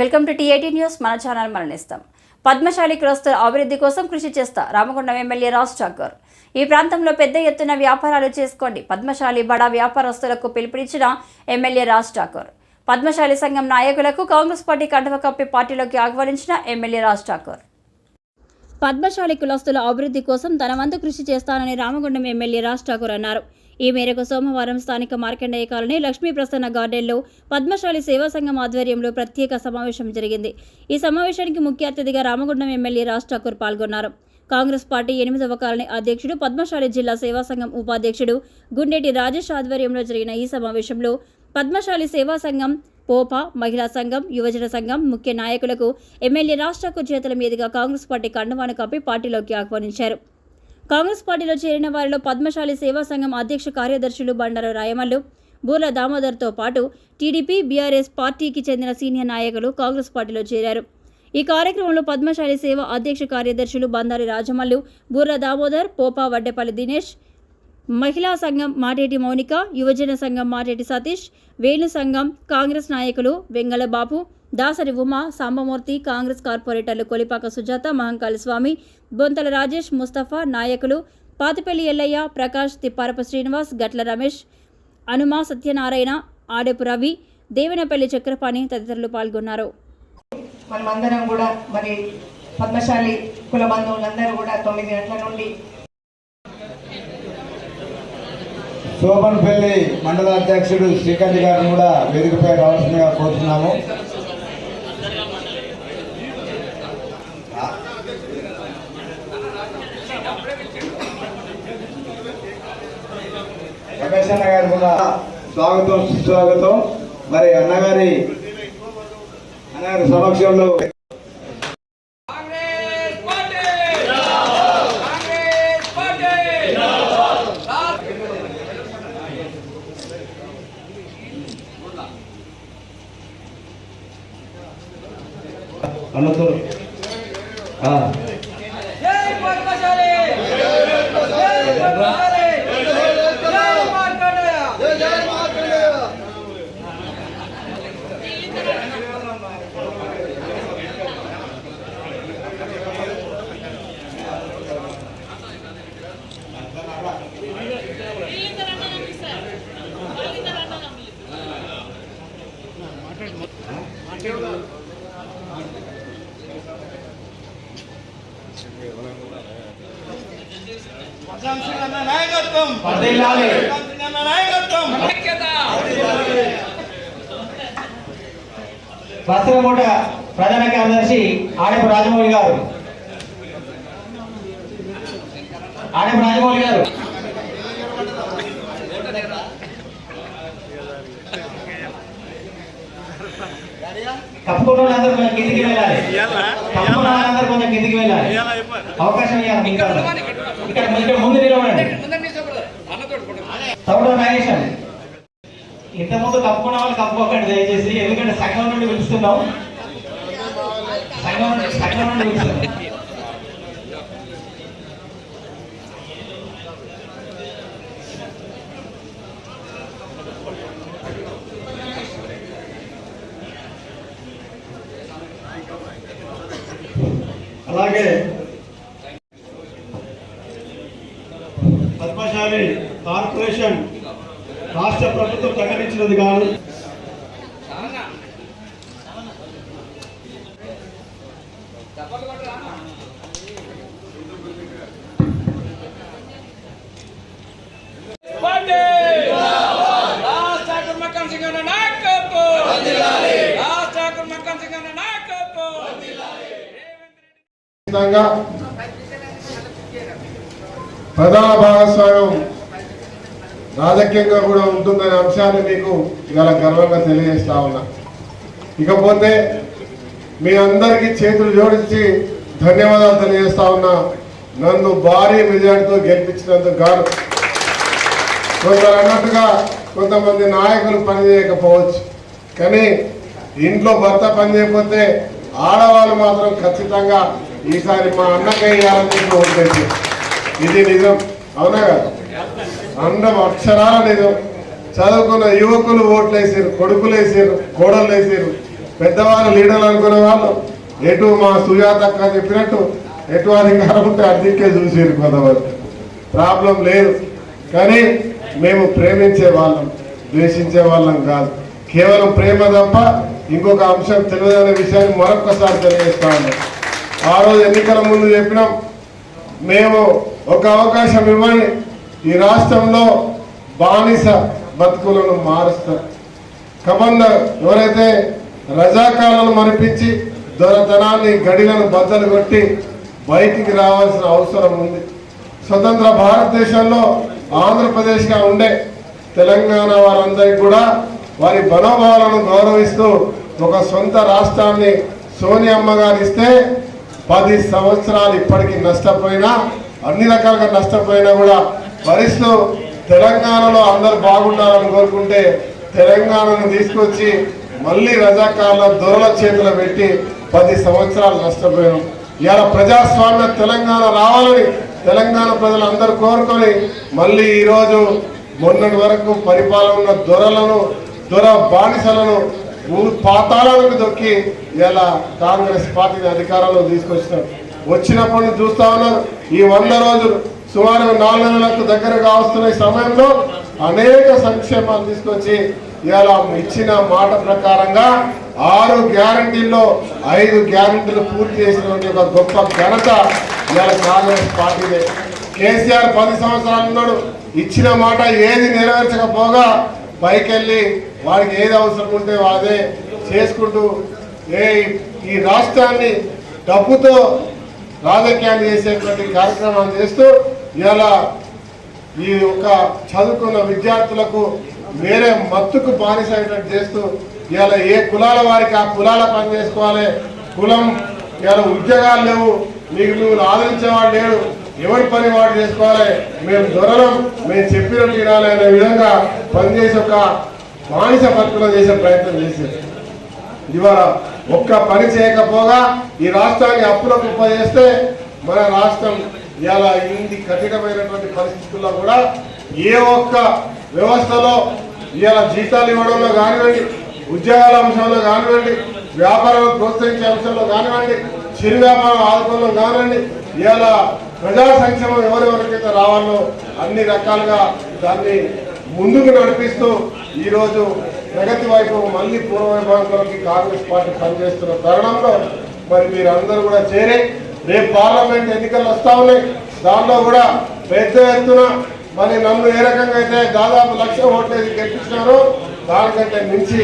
Welcome to TIT news. మన channel మరణిస్తాం. పద్మశాలి కులస్తుల అభివృద్ధి కోసం కృషి చేస్తా రామగుండం ఎమ్మెల్యే రాజ్ ఠాకూర్. ఈ ప్రాంతంలో పెద్ద ఎత్తున వ్యాపారాలు చేసుకోండి పద్మశాలి బడా వ్యాపారస్తులకు పిలుపునిచ్చిన ఎమ్మెల్యే రాజ్ ఠాకూర్. పద్మశాలి సంఘం నాయకులకు కాంగ్రెస్ పార్టీ కండవ కప్పి పార్టీలోకి ఆహ్వానించిన ఎమ్మెల్యే రాజ్ ఠాకూర్. పద్మశాలి కులస్తుల అభివృద్ధి కోసం తన వంతు కృషి చేస్తానని రామగుండం ఎమ్మెల్యే రాజ్ ఠాకూర్ అన్నారు. ఈ మేరకు సోమవారం స్థానిక మార్కండేయ కాలనీ లక్ష్మీ ప్రసన్న గార్డెన్లో పద్మశాలి సేవా సంఘం ఆధ్వర్యంలో ప్రత్యేక సమావేశం జరిగింది. ఈ సమావేశానికి ముఖ్య అతిథిగా రామగుండం ఎమ్మెల్యే రాజ్ ఠాకూర్ పాల్గొన్నారు. కాంగ్రెస్ పార్టీ ఎనిమిదవ కాలనీ అధ్యక్షుడు పద్మశాలి జిల్లా సేవా సంఘం ఉపాధ్యక్షుడు గుండెటి రాజేష్ ఆధ్వర్యంలో జరిగిన ఈ సమావేశంలో పద్మశాలి సేవా సంఘం పోపా మహిళా సంఘం యువజన సంఘం ముఖ్య నాయకులకు ఎమ్మెల్యే రాజ్ ఠాకూర్ చేతుల మీదుగా కాంగ్రెస్ పార్టీ కండవాను కప్పి పార్టీలోకి ఆహ్వానించారు. కాంగ్రెస్ పార్టీలో చేరిన వారిలో పద్మశాలి సేవా సంఘం అధ్యక్ష కార్యదర్శులు బండారు రాయమల్లు బూర్ల దామోదర్తో పాటు టీడీపీ బీఆర్ఎస్ పార్టీకి చెందిన సీనియర్ నాయకులు కాంగ్రెస్ పార్టీలో చేరారు. ఈ కార్యక్రమంలో పద్మశాలి సేవ అధ్యక్ష కార్యదర్శులు బందారి రాజమల్లు బూర్ల దామోదర్ పోపా వడ్డేపల్లి దినేష్ మహిళా సంఘం మాటేటి మౌనిక యువజన సంఘం మాటేటి సతీష్ వేణు సంఘం కాంగ్రెస్ నాయకులు వెంగళబాబు దాసరి ఉమా సాంబమూర్తి కాంగ్రెస్ కార్పొరేటర్లు కొలిపాక సుజాత మహంకాళి స్వామి బొంతల రాజేష్ ముస్తఫా నాయకులు పాతిపల్లి ఎల్లయ్య ప్రకాష్ తిప్పారపు శ్రీనివాస్ గట్ల రమేష్ అనుమా సత్యనారాయణ ఆడెపు రవి దేవనపల్లి చక్రపాణి తదితరులు పాల్గొన్నారు. మనమందరం కూడా మరి పద్మశాలి కుల బంధువులందరూ కూడా తొమ్మిది గంటల నుండి శోభన్పల్లి మండల అధ్యక్షుడు శ్రీకాంత్ గారిని కూడా వేదికపై రావాల్సిందిగా కోరుతున్నాము. అన్న గారు కూడా స్వాగతం సుస్వాగతం. మరి అన్నగారి అన్నగారి సమక్షంలో అన్నతో ఆ. జై పద్మశాలి! జై పద్మశాలి జై మార్కండేయ ప్రశాంత్ సింగ్ అన్న నాయకత్వం ప్రశాంత్ ప్రధాన కార్యదర్శి ఆడపు రాజమౌళి గారు. ఆడపు రాజమౌళి గారు. తప్పకుండా వాళ్ళందరూ కొంచెం కిందికి వెళ్ళాలి. వాళ్ళందరూ కొంచెం కిందికి వెళ్ళాలి. అవకాశం ఇవ్వాలి ఇక్కడ ఇక్కడ ముందు నిలబడండి. తమ్ముడు నాగేశం ఇంతకుముందు కప్పుకున్న వాళ్ళు కప్పుకోకండి దయచేసి. ఎందుకంటే సంఘం నుండి పిలుస్తున్నాం సంఘం సంఘం నుండి పిలుస్తున్నాం అలాగే పద్మశాలి కార్పొరేషన్ రాష్ట్ర ప్రభుత్వం ప్రకటించినది కాదు. ప్రధాన భాగస్వామ్యం రాజకీయంగా కూడా ఉంటుందనే అంశాన్ని మీకు ఇవాళ గర్వంగా తెలియజేస్తా ఉన్నా. ఇకపోతే మీ అందరికీ చేతులు జోడించి ధన్యవాదాలు తెలియజేస్తా ఉన్నా. నన్ను భారీ మెజార్టీతో గెలిపించినందుకు గాను కొందరు అన్నట్టుగా కొంతమంది నాయకులు పనిచేయకపోవచ్చు కానీ ఇంట్లో భర్త పని చేయకపోతే ఆడవాళ్ళు మాత్రం ఖచ్చితంగా ఈసారి మా అన్నకయ్య వేయాలని చెప్పి ఇది నిజం. అవునా కదా? అందం అక్షరాల నిజం చదువుకున్న యువకులు ఓట్లేసారు కొడుకులు వేసారు కోడలు వేసారు పెద్దవాళ్ళు లీడర్లు అనుకునే వాళ్ళు ఎటు మా సుజాత అక్క చెప్పినట్టు ఎటు అధికారం ఉంటే అధికే చూసారు కొంతమంది. ప్రాబ్లం లేదు. కానీ మేము ప్రేమించే వాళ్ళం ద్వేషించే వాళ్ళం కాదు. కేవలం ప్రేమ తప్ప ఇంకొక అంశం తెలియదనే విషయాన్ని మరొకసారి తెలియజేస్తా ఉన్నాం. ఆ రోజు ఎన్నికల ముందు చెప్పినాం మేము ఒక అవకాశం ఇవ్వండి ఈ రాష్ట్రంలో బానిస బతుకులను మారుస్తారు కబంద ఎవరైతే రజాకాలను మరిపించి దొరతనాన్ని గడిలను బద్దలు కొట్టి బయటికి రావాల్సిన అవసరం ఉంది. స్వతంత్ర భారతదేశంలో ఆంధ్రప్రదేశ్గా ఉండే తెలంగాణ వారందరికీ కూడా వారి మనోభావాలను గౌరవిస్తూ ఒక సొంత రాష్ట్రాన్ని సోనియమ్మ గారు ఇస్తే పది సంవత్సరాలు ఇప్పటికీ నష్టపోయినా అన్ని రకాలుగా నష్టపోయినా కూడా భరిస్తూ తెలంగాణలో అందరూ బాగుండాలని కోరుకుంటే తెలంగాణను తీసుకొచ్చి మళ్ళీ రజాకాల దొరల చేతిలో పెట్టి పది సంవత్సరాలు నష్టపోయాం. ఇవాళ ప్రజాస్వామ్య తెలంగాణ రావాలని తెలంగాణ ప్రజలందరూ కోరుకొని మళ్ళీ ఈరోజు మొన్నటి వరకు పరిపాలన ఉన్న దొరలను దొర బానిసలను భూ- పాతాళాలకు దొక్కి ఇలా కాంగ్రెస్ పార్టీని అధికారంలో తీసుకొచ్చినారు. వచ్చినప్పటి నుంచి చూస్తా ఉన్నారు ఈ వంద రోజులు సుమారు నాలుగు నెలలకు దగ్గరగా వస్తున్న సమయంలో అనేక సంక్షేమాలు తీసుకొచ్చి ఇలా ఇచ్చిన మాట ప్రకారంగా ఆరు గ్యారంటీల్లో ఐదు గ్యారంటీలు పూర్తి చేసినటువంటి ఒక గొప్ప ఘనత ఇవాళ కాంగ్రెస్ పార్టీదే. కేసీఆర్ పది సంవత్సరాలు ఉన్నాడు ఇచ్చిన మాట ఏది నెరవేర్చకపోగా పైకెళ్ళి వాడికి ఏది అవసరం ఉంటే అదే చేసుకుంటూ ఏ ఈ రాష్ట్రాన్ని డబ్బుతో రాజకీయాలు చేసేటువంటి కార్యక్రమాలు చేస్తూ ఇలా ఈ యొక్క చదువుకున్న విద్యార్థులకు వేరే మత్తుకు బానిస అయినట్టు చేస్తూ ఇవాళ ఏ కులాల వారికి ఆ కులాల పని చేసుకోవాలి? కులం ఇవాళ ఉద్యోగాలు లేవు మీకు నువ్వు ఆదరించేవాడు లేడు ఎవరి పని వాడు చేసుకోవాలి? మేము దొరలం మేము చెప్పినట్టు వినాలి అనే విధంగా పనిచేసి ఒక బానిస బతుకులో చేసే ప్రయత్నం చేశారు. ఇవాళ ఒక్క పని చేయకపోగా ఈ రాష్ట్రాన్ని అప్పుల కుప్ప చేస్తే మన రాష్ట్రం ఇలా ఇంటి కఠినమైనటువంటి పరిస్థితుల్లో కూడా ఏ ఒక్క వ్యవస్థలో ఇలా జీతాలు ఇవ్వడంలో కానివ్వండి ఉద్యోగాల అంశంలో కానివ్వండి వ్యాపారాలు ప్రోత్సహించే అంశంలో కానివ్వండి చిరు వ్యాపారం ఆదుకోవడంలో కానివ్వండి ఇలా ప్రజా సంక్షేమం ఎవరెవరికైతే రావాలో అన్ని రకాలుగా దాన్ని ముందుకు నడిపిస్తూ ఈరోజు ప్రగతి వైపు మళ్ళీ పూర్వ పూర్వవైభవంలోకి కాంగ్రెస్ పార్టీ పనిచేస్తున్న తరుణంలో మరి మీరందరూ కూడా చేరి రేపు పార్లమెంట్ ఎన్నికలు వస్తా ఉన్నాయి దాంట్లో కూడా పెద్ద ఎత్తున మరి నన్ను ఏ రకంగా అయితే దాదాపు లక్ష ఓట్లేసి గెలిపించినారో దానికంటే మించి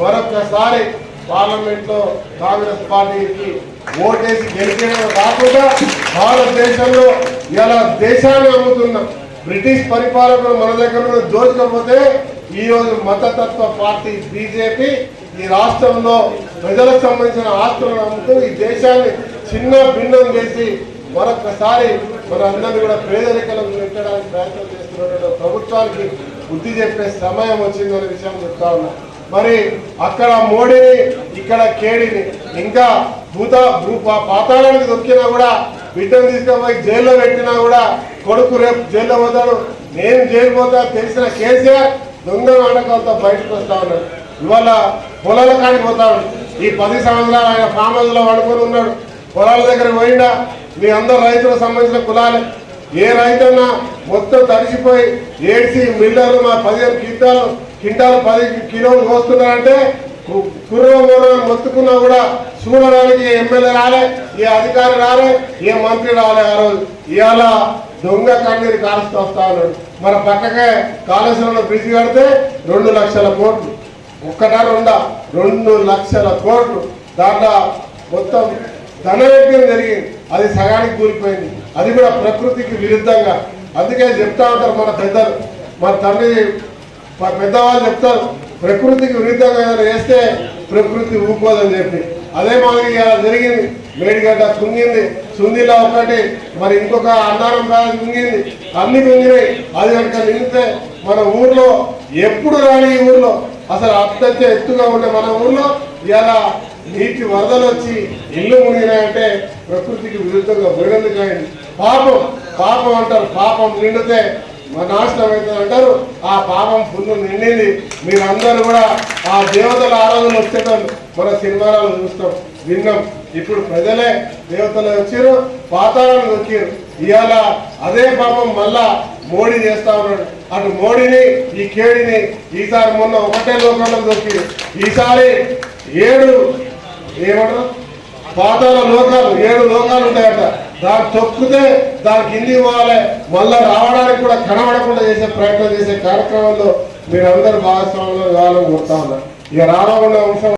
మరొకసారి పార్లమెంట్లో కాంగ్రెస్ పార్టీకి ఓటేసి గెలిచడమే కాకుండా భారతదేశంలో ఇలా దేశాన్ని అమ్ముతున్న బ్రిటిష్ పరిపాలకులు మన దగ్గర దోచుకపోతే ఈ రోజు మతతత్వ పార్టీ బీజేపీ ఈ రాష్ట్రంలో ప్రజలకు సంబంధించిన ఆస్తులను అమ్ముతూ ఈ దేశాన్ని చిన్న భిన్నం చేసి మరొకసారి మన అందరినీ కూడా పేదరికలకు పెట్టడానికి ప్రయత్నం చేస్తున్నటువంటి ప్రభుత్వానికి బుద్ధి చెప్పే సమయం వచ్చిందనే విషయం చెప్తా ఉన్నా. మరి అక్కడ మోడీని ఇక్కడ కేడిని ఇంకా భూత భూ పా- పాతాళానికి దొక్కినా కూడా బిడ్డను తీసుకుపోయి జైల్లో పెట్టినా కూడా కొడుకు రేపు జైల్లో పోతాడు. నేను జైలు పోతా తెలిసిన కేసీఆర్ దొంగ నాటకాలతో బయటకు వస్తా ఉన్నాడు. ఇవాళ పొలాల కాడికి పోతాడు. ఈ పది సంవత్సరాలు ఆయన ఫామ్ హౌస్లో పడుకొని ఉన్నాడు. పొలాల దగ్గర పోయినా మీ అందరు రైతులకు సంబంధించిన కులాలు. ఏ రైతన్నా మొత్తం తడిసిపోయి ఏడిసి మిల్లర్లు మా పదిహేను క్వింటాలు క్వింటాలు పది కిలోలు కోస్తున్నారంటే కు- మొత్తుకున్నా కూడా చూడడానికి ఎమ్మెల్యే రాలే ఏ అధికారి రాలే ఏ మంత్రి రాలే ఆ రోజు. ఇవాళ దొంగ కన్నీరు కాలుస్తూ వస్తా ఉన్నాడు. మన పక్కకే కాళేశ్వరంలో బ్రిడ్జ్ కడితే రెండు లక్షల కోట్లు. ఒక్కటా రెండా? రెండు లక్షల కోట్లు. దాంట్లో మొత్తం ధనయజ్ఞం జరిగింది అది సగానికి కూలిపోయింది. అది కూడా ప్రకృతికి విరుద్ధంగా. అందుకే చెప్తా ఉంటారు మన పెద్దలు. మన తండ్రి మా పెద్దవాళ్ళు చెప్తారు ప్రకృతికి విరుద్ధంగా ఏదైనా వేస్తే ప్రకృతి ఊపుకోదని చెప్పి. అదే మాదిరి అలా జరిగింది. మేడిగడ్డ కుంగింది. సుందిలా ఒకటి మరి ఇంకొక అన్నారం కాదు కుంగింది. అన్ని కుంగినాయి. అది కనుక నిండితే మన ఊర్లో ఎప్పుడు రాని ఈ ఊర్లో. అసలు అత్యంత ఎత్తుగా ఉండే మన ఊర్లో ఇలా నీటి వరదలు వచ్చి ఇల్లు మునిగినాయంటే ప్రకృతికి విరుద్ధంగా విడుదలైంది పాపం. పాపం అంటారు. పాపం నిండితే మన నాశనం అవుతుంది అంటారు. ఆ పాపం పుణ్యం నిండింది. మీరందరూ కూడా ఆ దేవతల ఆరాధన వచ్చేటోళ్ళు మన సినిమాలలో చూస్తాం. విన్నాం. ఇప్పుడు ప్రజలే దేవతలు వచ్చారు పాతాలను వచ్చారు. ఇవాళ అదే పాపం మళ్ళా మోడీ చేస్తా ఉన్నాడు. అటు మోడీని ఈ కేడిని ఈసారి మొన్న ఒకటే లోకంలో దొరికి ఈసారి ఏడు ఏమంటారు? పాతాల లోకాలు ఏడు లోకాలు ఉంటాయట. దాన్ని తొక్కితే దాని కింది పోవాలి మళ్ళా రావడానికి కూడా కనబడకుండా చేసే ప్రయత్నం చేసే కార్యక్రమంలో మీరందరూ భాగస్వామ్యంలో కావాలని కోరుతా ఉన్నారు. ఇక రావడం అంశం